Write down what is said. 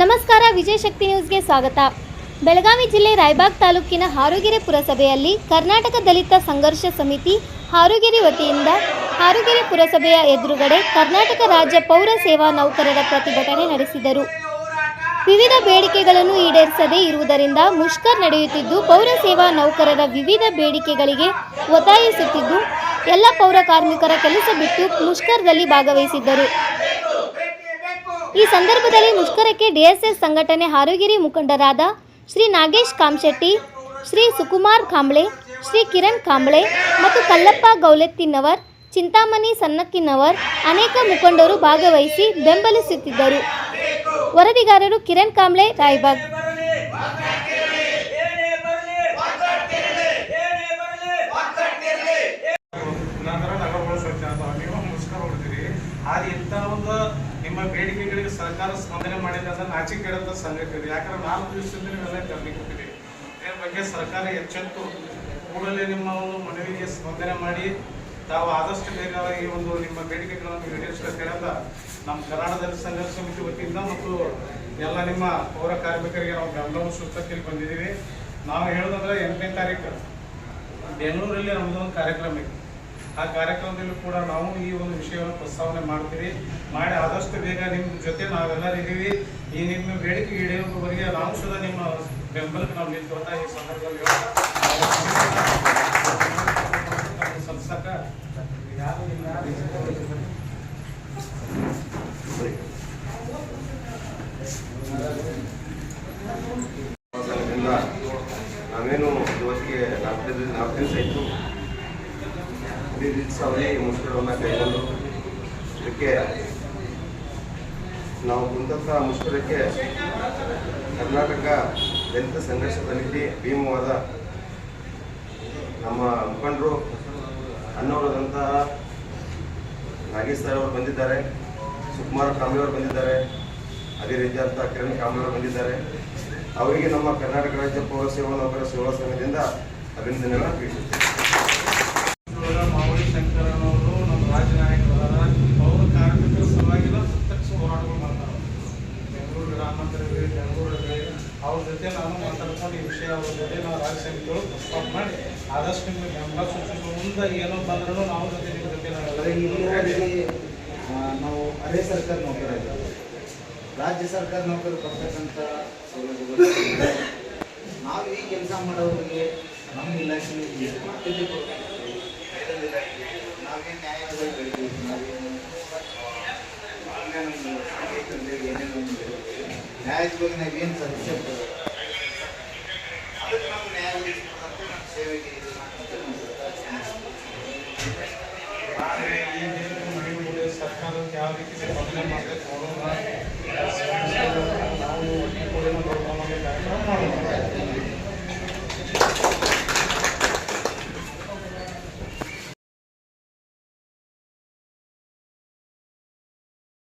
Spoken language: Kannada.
ನಮಸ್ಕಾರ, ವಿಜಯ ಶಕ್ತಿ ನ್ಯೂಸ್ಗೆ ಸ್ವಾಗತ. ಬೆಳಗಾವಿ ಜಿಲ್ಲೆ ರಾಯಬಾಗ್ ತಾಲೂಕಿನ ಹಾರುಗೆರೆ ಪುರಸಭೆಯಲ್ಲಿ ಕರ್ನಾಟಕ ದಲಿತ ಸಂಘರ್ಷ ಸಮಿತಿ ಹಾರುಗೆರೆ ವತಿಯಿಂದ ಹಾರುಗೆರೆ ಪುರಸಭೆಯ ಎದುರುಗಡೆ ಕರ್ನಾಟಕ ರಾಜ್ಯ ಪೌರ ಸೇವಾ ನೌಕರರ ಪ್ರತಿಭಟನೆ ನಡೆಸಿದರು. ವಿವಿಧ ಬೇಡಿಕೆಗಳನ್ನು ಈಡೇರಿಸದೇ ಇರುವುದರಿಂದ ಮುಷ್ಕರ್ ನಡೆಯುತ್ತಿದ್ದು, ಪೌರ ಸೇವಾ ನೌಕರರ ವಿವಿಧ ಬೇಡಿಕೆಗಳಿಗೆ ಒತ್ತಾಯಿಸುತ್ತಿದ್ದು, ಎಲ್ಲ ಪೌರ ಕಾರ್ಮಿಕರ ಕೆಲಸ ಬಿಟ್ಟು ಮುಷ್ಕರದಲ್ಲಿ ಭಾಗವಹಿಸಿದ್ದರು. ಈ ಸಂದರ್ಭದಲ್ಲಿ ಮುಷ್ಕರಕ್ಕೆ ಡಿಎಸ್ಎಸ್ ಸಂಘಟನೆ ಹಾರುಗಿರಿ ಮುಖಂಡರಾದ ಶ್ರೀ ನಾಗೇಶ್ ಕಾಮಶೆಟ್ಟಿ, ಶ್ರೀ ಸುಕುಮಾರ್ ಕಾಂಬ್ಳೆ, ಶ್ರೀ ಕಿರಣ್ ಕಾಂಬ್ಳೆ ಮತ್ತು ಕಲ್ಲಪ್ಪ ಗೌಲೆತ್ತಿನವರ್, ಚಿಂತಾಮಣಿ ಸನ್ನಕ್ಕಿನವರ್ ಅನೇಕ ಮುಖಂಡರು ಭಾಗವಹಿಸಿ ಬೆಂಬಲಿಸುತ್ತಿದ್ದರು. ವರದಿಗಾರರು ಕಿರಣ್ ಕಾಂಬ್ಳೆ, ರಾಯ್ಬಾಗ್. ಆದ್ರೆ ಇಂಥ ಒಂದು ನಿಮ್ಮ ಬೇಡಿಕೆಗಳಿಗೆ ಸರ್ಕಾರ ಸ್ಪಂದನೆ ಮಾಡಿದೆ ಅಂದ್ರೆ ನಾಚಿಕೆಡಂತ ಸಂಗತಿ ಇದೆ ಯಾಕಂದ್ರೆ ನಾಲ್ಕು ದಿವಸದಿಂದ ನೀವೆಲ್ಲ ಕಮ್ಮಿ ಕೊಟ್ಟಿರಿ ಇದ್ರ ಬಗ್ಗೆ ಸರ್ಕಾರ ಎಚ್ಚೆತ್ತು. ಕೂಡಲೇ ನಿಮ್ಮ ಒಂದು ಮನವಿಗೆ ಸ್ಪಂದನೆ ಮಾಡಿ. ತಾವು ಆದಷ್ಟು ಬೇಗ ಈ ಒಂದು ನಿಮ್ಮ ಬೇಡಿಕೆಗಳನ್ನು ಈಡೇರಿಸಬೇಕಂತ ನಮ್ಮ ಕರ್ನಾಟಕದಲ್ಲಿ ಸಂಘರ್ಷ ಸಮಿತಿ ವತಿಯಿಂದ ಮತ್ತು ಎಲ್ಲ ನಿಮ್ಮ ಪೌರ ಕಾರ್ಮಿಕರಿಗೆ ನಾವು ಬೆಂಬಲವನ್ನು ಸೂಚಿಸಕ್ಕೆ ಬಂದಿದ್ದೀವಿ. ನಾವು ಹೇಳೋದಂದ್ರೆ ಎಂಟನೇ ತಾರೀಕು. ಬೆಂಗಳೂರಲ್ಲಿ ನಮ್ಮದೊಂದು ಕಾರ್ಯಕ್ರಮ ಇದೆ. ಆ ಕಾರ್ಯಕ್ರಮದಲ್ಲೂ ಕೂಡ ನಾವು ಈ ಒಂದು ವಿಷಯವನ್ನು ಪ್ರಸ್ತಾವನೆ ಮಾಡ್ತೀವಿ ಮಾಡಿ ಆದಷ್ಟು ಬೇಗ ನಿಮ್ಮ ಜೊತೆ ನಾವೆಲ್ಲರೂ ಇದ್ದೀವಿ. ಈ ನಿಮ್ಮ ಬೇಡಿಕೆ ಈಡೇರುವವರಿಗೆ ನಾವು ಸಹ ನಿಮ್ಮ ಬೆಂಬಲಕ್ಕೆ ನಾವು ನಿಂತು ಈ ಸಂದರ್ಭದಲ್ಲಿ ಇಲ್ಲ. ನಾವೇನು ಇವತ್ತಿಗೆ ನಾಲ್ಕು ನಾಲ್ಕು ದಿವಸ ಇತ್ತು. ಮುಷ್ಕರವನ್ನು ಕೈಗೊಂಡು ಇದಕ್ಕೆ ನಾವು ಕುಂತಂಥ ಮುಷ್ಕರಕ್ಕೆ ಕರ್ನಾಟಕ ದಲಿತ ಸಂಘರ್ಷ ಸಮಿತಿ ಭೀಮವಾದ ನಮ್ಮ ಮುಖಂಡರು ಅನ್ನೋರಾದಂತಹ ನಾಗೇಶ್ ಸರ್ ಅವರು ಬಂದಿದ್ದಾರೆ ಸುಕುಮಾರ ಕಾಂಬ್ಳೆ ಅವರು ಬಂದಿದ್ದಾರೆ ಅದೇ ರೀತಿಯಾದಂಥ ಕಿರಣ್ ಅವರು ಬಂದಿದ್ದಾರೆ ಅವರಿಗೆ ನಮ್ಮ ಕರ್ನಾಟಕ ರಾಜ್ಯ ಪೌರ ಸೇವಾ ನೌಕರ ಸೇವಾ ಸಂಘದಿಂದ ಅಭಿನಂದನೆಗಳನ್ನು ತಿಳಿಸುತ್ತೇವೆ ಮಾವಳಿ ಶಂಕರನವರು ನಮ್ಮ ರಾಜ್ಯ ನಾಯಕರಾದ ಪೌರ ಕಾರ್ಮಿಕರ ಸಲುವಾಗಿನ ಪ್ರತ್ಯಕ್ಷ ಹೋರಾಟಗಳು ಮಾಡ್ತಾರೆ ಬೆಂಗಳೂರು ಗ್ರಾಮಾಂತರ ಬೆಂಗಳೂರಲ್ಲಿ ಅವ್ರ ಜೊತೆ ನಾನು ಮಾತಾಡ್ಕೊಂಡು ಈ ವಿಷಯ ಅವ್ರ ಜೊತೆ ನಾವು ಮಾಡಿ ಆದಷ್ಟು ನಿಮಗೆ ಬೆಂಬಲ ಸೂಚಿಸುವ ಮುಂದೆ ಏನೋ ಬಂದ್ರೂ ನಾವು ಜೊತೆ ನಿಮ್ಮ ಜೊತೆ ನಾವು ಅದೇ ಸರ್ಕಾರ ನೌಕರ ರಾಜ್ಯ ಸರ್ಕಾರ ನೌಕರು ಕೊಡ್ತಕ್ಕಂಥ ಸೌಲಭ್ಯಗಳು ನಾವು ಈ ಕೆಲಸ ಮಾಡೋರಿಗೆ ನಮ್ಮ ಇಲಾಖೆ ಎಷ್ಟು ಇಲಾಖೆಗೆ. ನಾವೇನು ನ್ಯಾಯಾಲಯ ಬೆಳಿತೀವಿ. ನಾವೇನು ಏನೇನು. ನ್ಯಾಯದ ಬಗ್ಗೆ ನಾವೇನು ಸದಸ್ಯ ಸರ್ಕಾರ ಆದರೆ ಈ ದಿನ ಮಹಿಳೆ ಸರ್ಕಾರಕ್ಕೆ ಯಾವ ರೀತಿ ಸ್ಪಂದನೆ ಮಾಡಬೇಕು ನೋಡೋ